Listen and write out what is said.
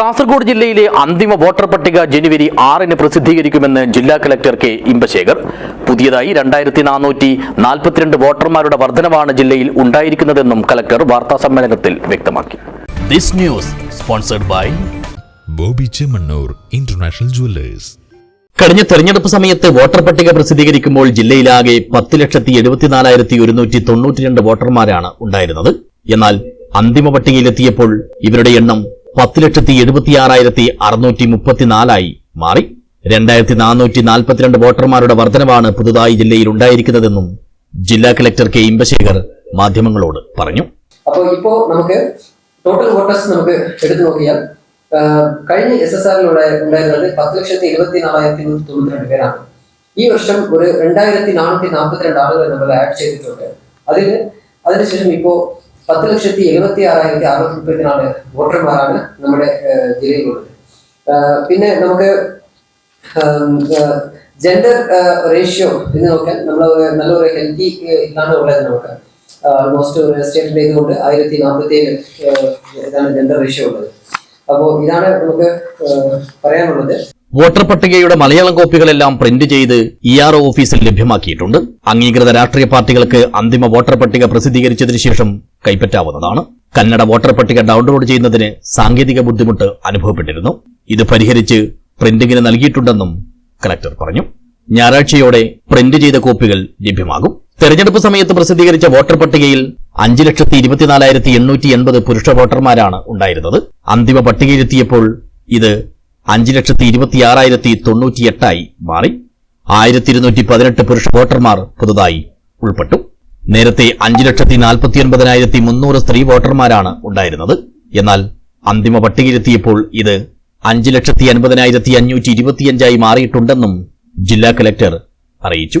കാസർഗോഡ് ജില്ലയിലെ അന്തിമ വോട്ടർ പട്ടിക ജനുവരി ആറിന് പ്രസിദ്ധീകരിക്കുമെന്ന് ജില്ലാ കലക്ടർ കെ ഇമ്പശേഖർ. പുതിയതായി രണ്ടായിരത്തി നാനൂറ്റി നാൽപ്പത്തിരണ്ട് വോട്ടർമാരുടെ വർധനവാണ് ജില്ലയിൽ ഉണ്ടായിരിക്കുന്നതെന്നും കലക്ടർ വാർത്താ സമ്മേളനത്തിൽ വ്യക്തമാക്കി. This news sponsored by Bobby Chemmanur international jewellers. കഴിഞ്ഞ തെരഞ്ഞെടുപ്പ് സമയത്ത് വോട്ടർ പട്ടിക പ്രസിദ്ധീകരിക്കുമ്പോൾ ജില്ലയിലാകെ പത്ത് ലക്ഷത്തി എഴുപത്തിനാലായിരത്തി ഒരുന്നൂറ്റി തൊണ്ണൂറ്റിരണ്ട് വോട്ടർമാരാണ് ഉണ്ടായിരുന്നത്. എന്നാൽ അന്തിമ പട്ടികയിലെത്തിയപ്പോൾ ഇവരുടെ എണ്ണം പത്ത് ലക്ഷത്തി എഴുപത്തിയാറായിരത്തി അറുന്നൂറ്റി മുപ്പത്തിനാലായി മാറി. രണ്ടായിരത്തി നാനൂറ്റി നാൽപ്പത്തിരണ്ട് വോട്ടർമാരുടെ വർധനവാണ് പുതുതായി ജില്ലയിൽ ഉണ്ടായിരിക്കുന്നതെന്നും ജില്ലാ കളക്ടർ കെ. ഇമ്പശേഖർ മാധ്യമങ്ങളോട് പറഞ്ഞു. അപ്പോൾ ഇപ്പോൾ നമുക്ക് ടോട്ടൽ വോട്ടേഴ്സ് നമുക്ക് എടുത്തു നോക്കിയാൽ കഴിഞ്ഞ എസ് എസ് ആറിൽ ഉണ്ടായിരുന്നത് പത്ത് ലക്ഷത്തി ഇരുപത്തി നാലായിരത്തി നൂറ്റി തൊണ്ണൂറ്റി പേരാണ്. ഈ വർഷം ഒരു രണ്ടായിരത്തി നാനൂറ്റി നാൽപ്പത്തിരണ്ട് ആളുകൾ നമ്മൾ ആഡ് ചെയ്തിട്ടുണ്ട്. അതിന് അതിനുശേഷം ഇപ്പോൾ പത്ത് ലക്ഷത്തി എഴുപത്തി ആറായിരത്തി അറുന്നൂറ്റി മുപ്പത്തിനാല് വോട്ടർമാരാണ് നമ്മുടെ ജില്ലയിലുള്ളത്. പിന്നെ നമുക്ക് ജെൻഡർ റേഷ്യോ എന്ന് നോക്കാൻ നമ്മൾ നല്ലൊരു ഹെൽത്തി ഇതാണ് ഉള്ളത് നമുക്ക്. ഓൾമോസ്റ്റ് സ്റ്റേറ്റിന്റെ ഇതുകൊണ്ട് ആയിരത്തി നാൽപ്പത്തി ഏഴ് ഇതാണ് ജെൻഡർ റേഷ്യോ ഉള്ളത്. അപ്പോൾ ഇതാണ് നമുക്ക് പറയാനുള്ളത്. വോട്ടർ പട്ടികയുടെ മലയാളം കോപ്പികളെല്ലാം പ്രിന്റ് ചെയ്ത് ഇ ആർ ഓഫീസിൽ ലഭ്യമാക്കിയിട്ടുണ്ട്. അംഗീകൃത രാഷ്ട്രീയ പാർട്ടികൾക്ക് അന്തിമ വോട്ടർ പട്ടിക പ്രസിദ്ധീകരിച്ചതിനു ശേഷം കൈപ്പറ്റാവുന്നതാണ്. കന്നഡ വോട്ടർ പട്ടിക ഡൌൺലോഡ് ചെയ്യുന്നതിന് സാങ്കേതിക ബുദ്ധിമുട്ട് അനുഭവപ്പെട്ടിരുന്നു. ഇത് പരിഹരിച്ച് പ്രിന്റിംഗിന് നൽകിയിട്ടുണ്ടെന്നും കലക്ടർ പറഞ്ഞു. ഞായറാഴ്ചയോടെ പ്രിന്റ് ചെയ്ത കോപ്പികൾ ലഭ്യമാകും. തെരഞ്ഞെടുപ്പ് സമയത്ത് പ്രസിദ്ധീകരിച്ച വോട്ടർ പട്ടികയിൽ അഞ്ച് ലക്ഷത്തി ഇരുപത്തിനാലായിരത്തി എണ്ണൂറ്റി എൺപത് പുരുഷ വോട്ടർമാരാണ് ഉണ്ടായിരുന്നത്. അന്തിമ പട്ടികയിലെത്തിയപ്പോൾ ഇത് അഞ്ച് ലക്ഷത്തി ഇരുപത്തിയാറായിരത്തി തൊണ്ണൂറ്റിയെട്ടായി മാറി. ആയിരത്തി ഇരുന്നൂറ്റി പതിനെട്ട് പുരുഷ വോട്ടർമാർ പുതുതായി ഉൾപ്പെട്ടു. നേരത്തെ അഞ്ച് ലക്ഷത്തി നാൽപ്പത്തിയൊൻപതിനായിരത്തി മുന്നൂറ് സ്ത്രീ വോട്ടർമാരാണ് ഉണ്ടായിരുന്നത്. എന്നാൽ അന്തിമ പട്ടികയിലെത്തിയപ്പോൾ ഇത് അഞ്ച് ലക്ഷത്തി അൻപതിനായിരത്തി അഞ്ഞൂറ്റി ഇരുപത്തിയഞ്ചായി മാറിയിട്ടുണ്ടെന്നും ജില്ലാ കലക്ടർ അറിയിച്ചു.